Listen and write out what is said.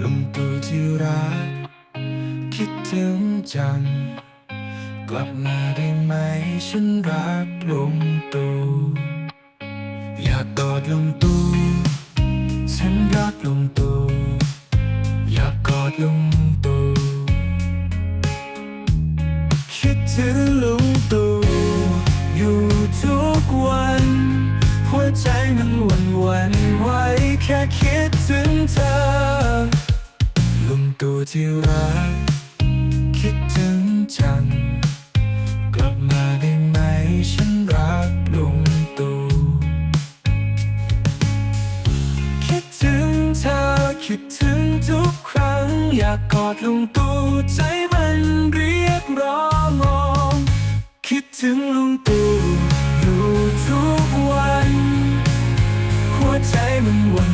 ลุงตู่ที่รัก คิดถึงจัง กลับมาได้ไหม ฉันรักลุงตู่อยากกอดลุงตู่ฉันรักลุงตู่อยากกอดลุงตู่คิดถึงลุงตู่อยู่ทุกวัน หัวใจมันหวั่นวันไหวแค่คิดถึงเธอ ที่รัก คิดถึงจัง กลับมาได้ไหมฉันรักลุงตู่คิดถึงเธอคิดถึงทุกครั้ง อยากกอดลุงตู่ใจมันเรียกร้องงคิดถึงลุงตู่อยู่ทุกวัน หัวใจมันวั่น